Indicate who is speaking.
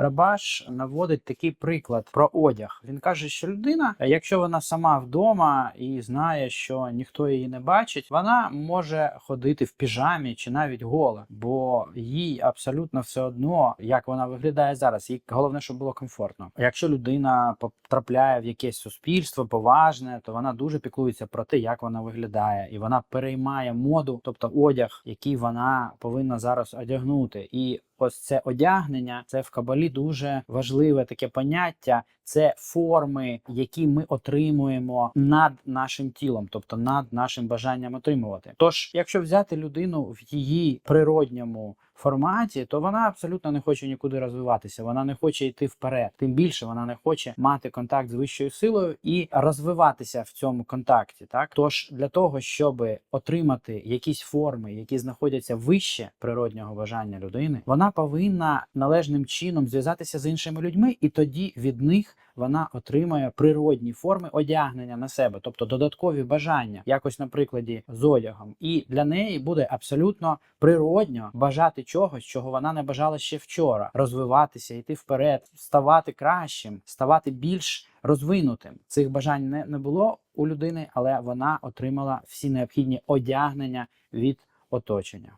Speaker 1: Рабаш наводить такий приклад про одяг. Він каже, що людина, якщо вона сама вдома і знає, що ніхто її не бачить, вона може ходити в піжамі чи навіть гола, бо їй абсолютно все одно, як вона виглядає зараз. Їй головне, щоб було комфортно. Якщо людина потрапляє в якесь суспільство поважне, то вона дуже піклується про те, як вона виглядає, і вона переймає моду, тобто одяг, який вона повинна зараз одягнути. І ось це одягнення, це в кабалі дуже важливе таке поняття. Це форми, які ми отримуємо над нашим тілом, тобто над нашим бажанням отримувати. Тож, якщо взяти людину в її природньому форматі, то вона абсолютно не хоче нікуди розвиватися, вона не хоче йти вперед. Тим більше вона не хоче мати контакт з вищою силою і розвиватися в цьому контакті. Так тож для того, щоб отримати якісь форми, які знаходяться вище природнього бажання людини, вона повинна належним чином зв'язатися з іншими людьми, і тоді від них вона отримує природні форми одягнення на себе, тобто додаткові бажання, якось на прикладі з одягом. І для неї буде абсолютно природньо бажати чогось, чого вона не бажала ще вчора, розвиватися, йти вперед, ставати кращим, ставати більш розвинутим. Цих бажань не, не було у людини, але вона отримала всі необхідні одягнення від оточення.